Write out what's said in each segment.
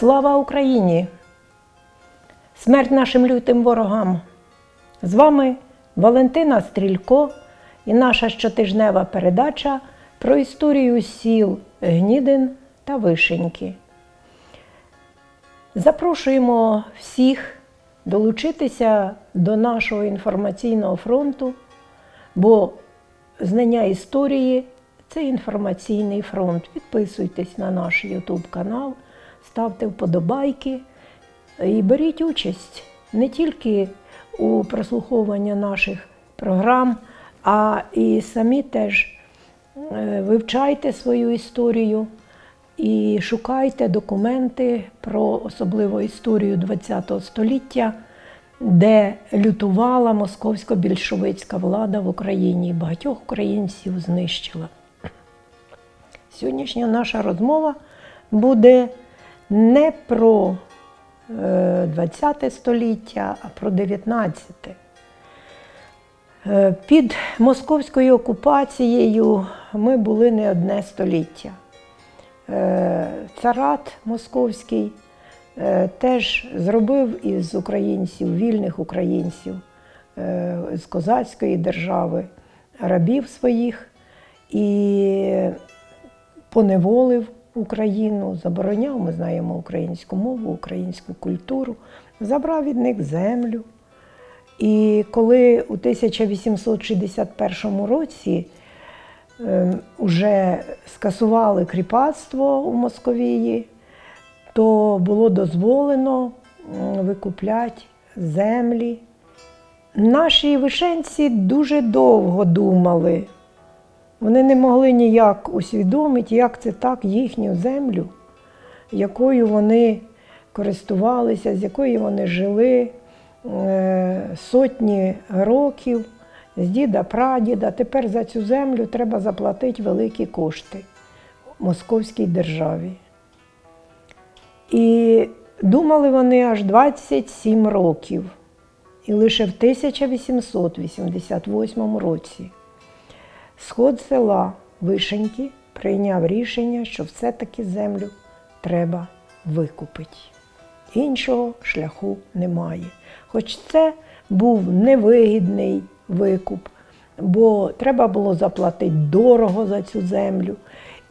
Слава Україні! Смерть нашим лютим ворогам! З вами Валентина Стрілько і наша щотижнева передача про історію сіл Гнідин та Вишеньки. Запрошуємо всіх долучитися до нашого інформаційного фронту, бо знання історії це інформаційний фронт. Підписуйтесь на наш YouTube канал, ставте вподобайки і беріть участь не тільки у прослуховуванні наших програм, а і самі теж е, вивчайте свою історію і шукайте документи про особливо історію ХХ століття, де лютувала московсько-більшовицька влада в Україні і багатьох українців знищила. Сьогоднішня наша розмова буде не про ХХ століття, а про 19. Е, Під московською окупацією ми були не одне століття. Е, Царат московський е, теж зробив із українців, вільних українців е, з козацької держави рабів своїх і поневолив Україну, забороняв, ми знаємо українську мову, українську культуру, забрав від них землю. І коли у 1861 році вже скасували кріпацтво у Московії, то було дозволено викупляти землі. Наші вишенці дуже довго думали. Вони не могли ніяк усвідомити, як це так їхню землю, якою вони користувалися, з якою вони жили е, сотні років, з діда, прадіда. Тепер за цю землю треба заплатити великі кошти московській державі. І думали вони аж 27 років. І лише в 1888 році сход села Вишеньки прийняв рішення, що все-таки землю треба викупити. Іншого шляху немає. Хоч це був невигідний викуп, бо треба було заплатити дорого за цю землю.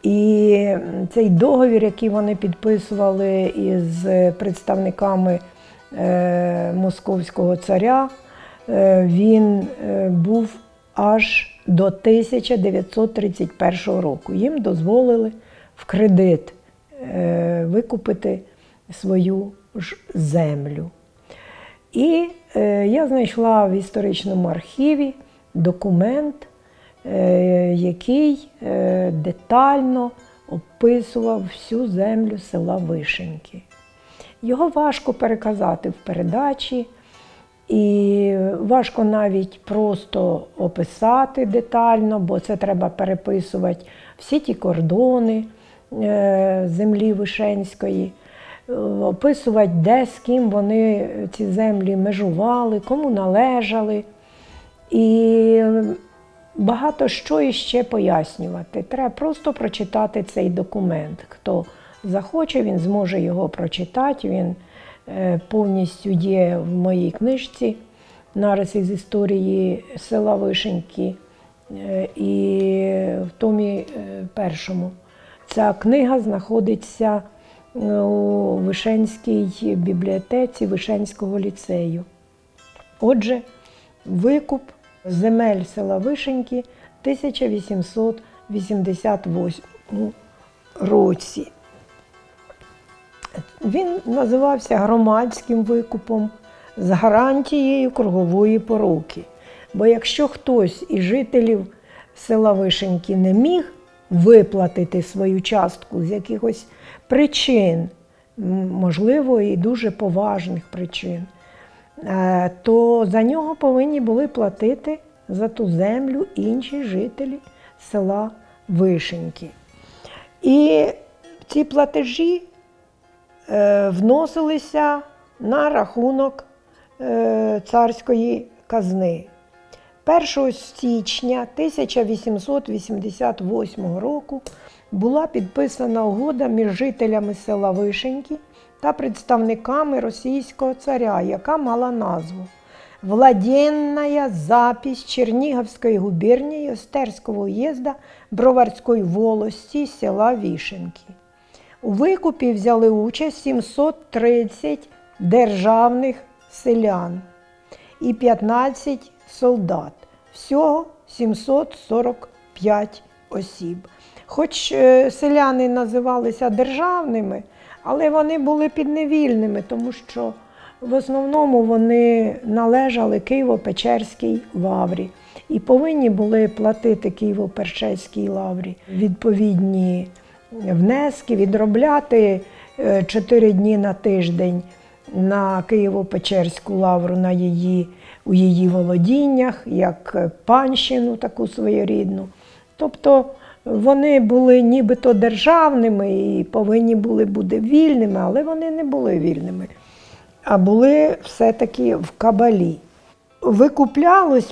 І цей договір, який вони підписували із представниками е, московського царя, е, він е, був аж до 1931 року. Їм дозволили в кредит е, викупити свою ж землю. І е, я знайшла в історичному архіві документ, е, який детально описував всю землю села Вишеньки. Його важко переказати в передачі, і важко навіть просто описати детально, бо це треба переписувати всі ті кордони е, землі Вишенської, описувати, де з ким вони ці землі межували, кому належали. І багато що іще пояснювати. Треба просто прочитати цей документ. Хто захоче, він зможе його прочитати. Він повністю є в моїй книжці Нариси з історії села Вишеньки е, і в томі е, першому. Ця книга знаходиться у Вишенській бібліотеці Вишенського ліцею. Отже, викуп земель села Вишеньки 1888 році. Він називався громадським викупом з гарантією кругової поруки. Бо якщо хтось із жителів села Вишеньки не міг виплатити свою частку з якихось причин, можливо, і дуже поважних причин, е, то за нього повинні були платити за ту землю інші жителі села Вишеньки. І ці платежі вносилися на рахунок е, царської казни. 1 січня 1888 року була підписана угода між жителями села Вишеньки та представниками російського царя, яка мала назву Владенная запись Черниговской губернии Остерского уезда Броварської волості села Вішенки. У викупі взяли участь 730 державних селян і 15 солдат. Всього 745 осіб. Хоч е, селяни називалися державними, але вони були підневільними, тому що в основному вони належали Києво-Печерській лаврі і повинні були платити Києво-Печерській лаврі відповідні внески, відробляти 4 дні на тиждень на Києво-Печерську лавру на її, у її володіннях, як панщину таку своєрідну. Тобто вони були нібито державними і повинні були бути вільними, але вони не були вільними, а були все-таки в кабалі. Викуплялось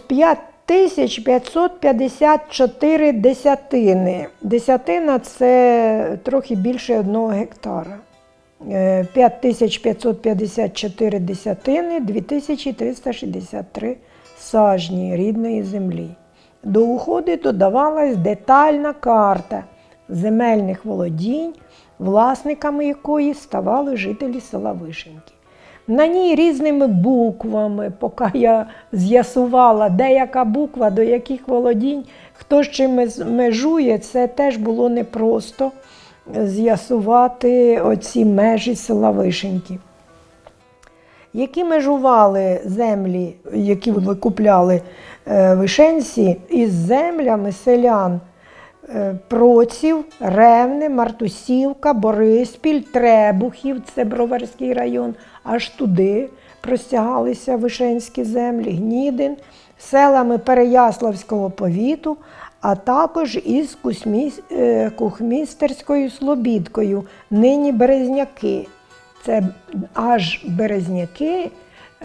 5554 десятини. Десятина це трохи більше одного гектара. Е, 5554 десятини, 2363 сажні рідної землі. До уходу додавалась детальна карта земельних володінь, власниками якої ставали жителі села Вишеньки. На ній різними буквами, поки я з'ясувала, де яка буква, до яких володінь, хто з чим межує, це теж було непросто з'ясувати оці межі села Вишеньки. Які межували землі, які викупляли е, вишенці, із землями селян Проців, Ревне, Мартусівка, Бориспіль, Требухів, це Броварський район, аж туди простягалися вишенські землі, Гнідин, селами Переяславського повіту, а також із е, Кухмістерською Слобідкою, нині Березняки. Це аж Березняки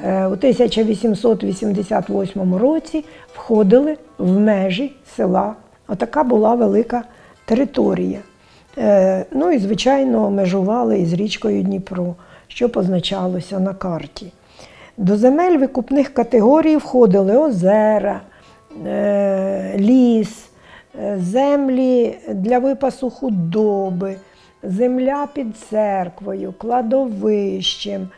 е, у 1888 році входили в межі села. Отака була велика територія. Е, Ну і, звичайно, межували із річкою Дніпро, що позначалося на карті. До земель викупних категорій входили озера, е, ліс, е, землі для випасу худоби, земля під церквою, кладовищем,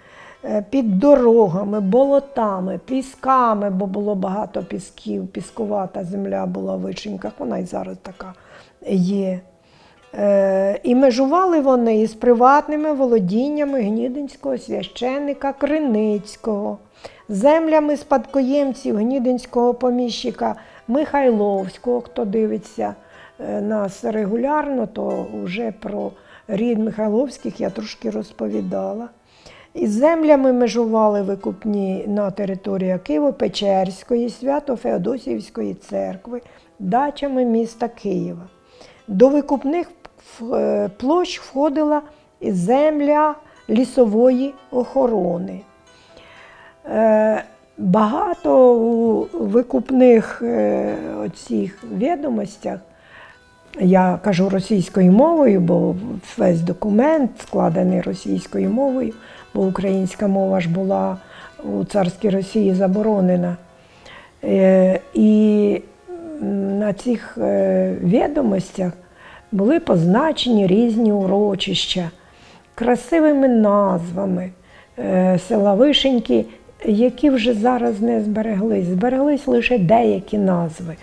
під дорогами, болотами, пісками, бо було багато пісків, піскувата земля була в Виченьках, вона і зараз така є. Е, І межували вони із приватними володіннями гнідинського священника Криницького, землями спадкоємців гнідинського поміщика Михайловського. Хто дивиться е, нас регулярно, то вже про рід Михайловських я трошки розповідала. Із землями межували викупні на території Києво-Печерської, Свято-Феодосіївської церкви, дачами міста Києва. До викупних е, площ входила земля лісової охорони. Е, Багато у викупних е, оцих відомостях, я кажу російською мовою, бо весь документ складений російською мовою, бо українська мова ж була у царській Росії заборонена. Е, І на цих е, відомостях були позначені різні урочища красивими назвами е, села Вишеньки, які вже зараз не збереглись. Збереглись лише деякі назви.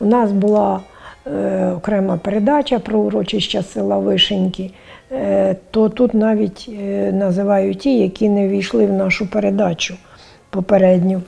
У нас була окрема передача про урочища села Вишеньки, е, то тут навіть е, називають ті, які не війшли в нашу передачу попередню.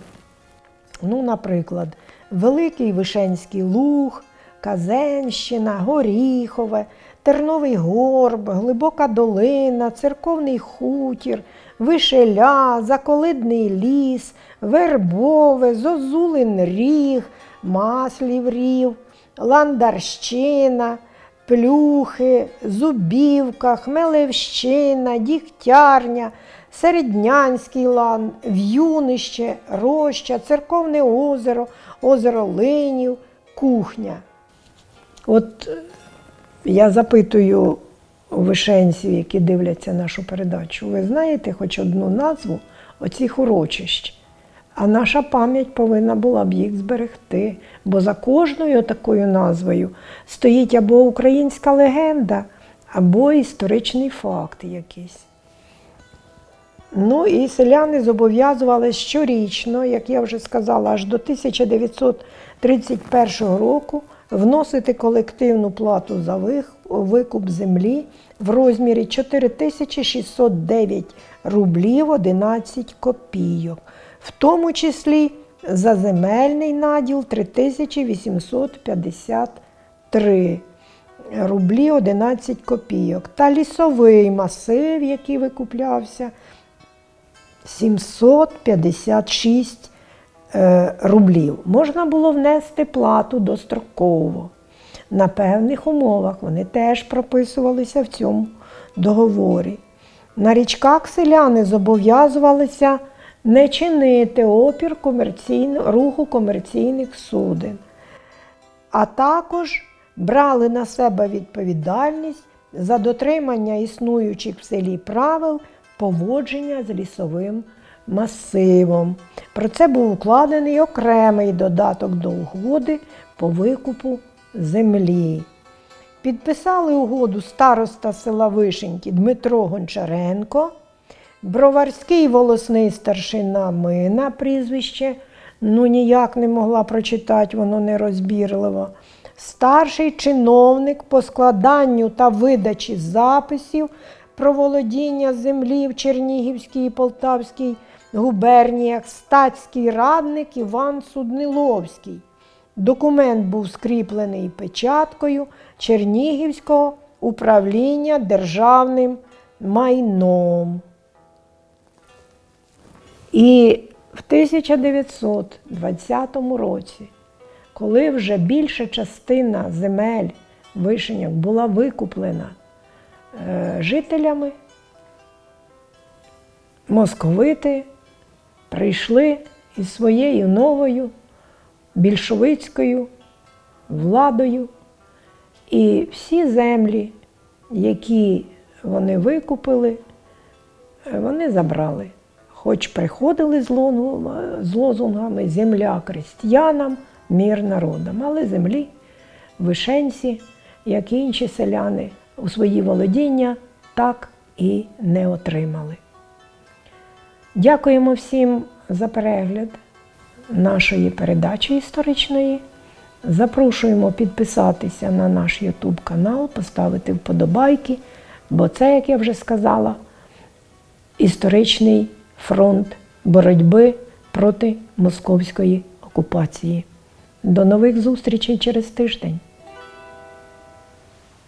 Ну, наприклад, Великий Вишенський Луг, Казенщина, Горіхове, Терновий Горб, Глибока долина, Церковний хутір, Вишеля, Заколидний ліс, Вербове, Зозулин Ріг, Маслів Рів, Ландарщина, Плюхи, Зубівка, Хмелевщина, Дігтярня, Середнянський лан, В'юнище, Роща, Церковне озеро, озеро Линів, Кухня. От е, я запитую вишенців, які дивляться нашу передачу, ви знаєте хоч одну назву оцих урочищ. А наша пам'ять повинна була б їх зберегти, бо за кожною такою назвою стоїть або українська легенда, або історичний факт якийсь. Ну і селяни зобов'язувалися щорічно, як я вже сказала, аж до 1931 року вносити колективну плату за викуп землі в розмірі 4609 рублів 11 копійок, в тому числі за земельний наділ 3853 рублі 11 копійок та лісовий масив, який викуплявся 756 е, рублів. Можна було внести плату достроково. На певних умовах вони теж прописувалися в цьому договорі. На річках селяни зобов'язувалися не чинити опір комерційно- руху комерційних суден, а також брали на себе відповідальність за дотримання існуючих в селі правил поводження з лісовим масивом. Про це був укладений окремий додаток до угоди по викупу землі. Підписали угоду староста села Вишеньки Дмитро Гончаренко, броварський волосний старшина Мина прізвище, ну ніяк не могла прочитати, воно нерозбірливо. Старший чиновник по складанню та видачі записів про володіння землі в Чернігівській і Полтавській губерніях, статський радник Іван Судниловський. Документ був скріплений печаткою Чернігівського управління державним майном. І в 1920 році, коли вже більша частина земель вишеньок була викуплена е, жителями, московити прийшли із своєю новою більшовицькою владою, і всі землі, які вони викупили, е, вони забрали. Хоч приходили з лозунгами земля крестьянам, мір народам, але землі вишенці, як і інші селяни, у свої володіння так і не отримали. Дякуємо всім за перегляд нашої передачі історичної. Запрошуємо підписатися на наш YouTube канал, поставити вподобайки, бо це, як я вже сказала, історичний фронт боротьби проти московської окупації. До нових зустрічей через тиждень.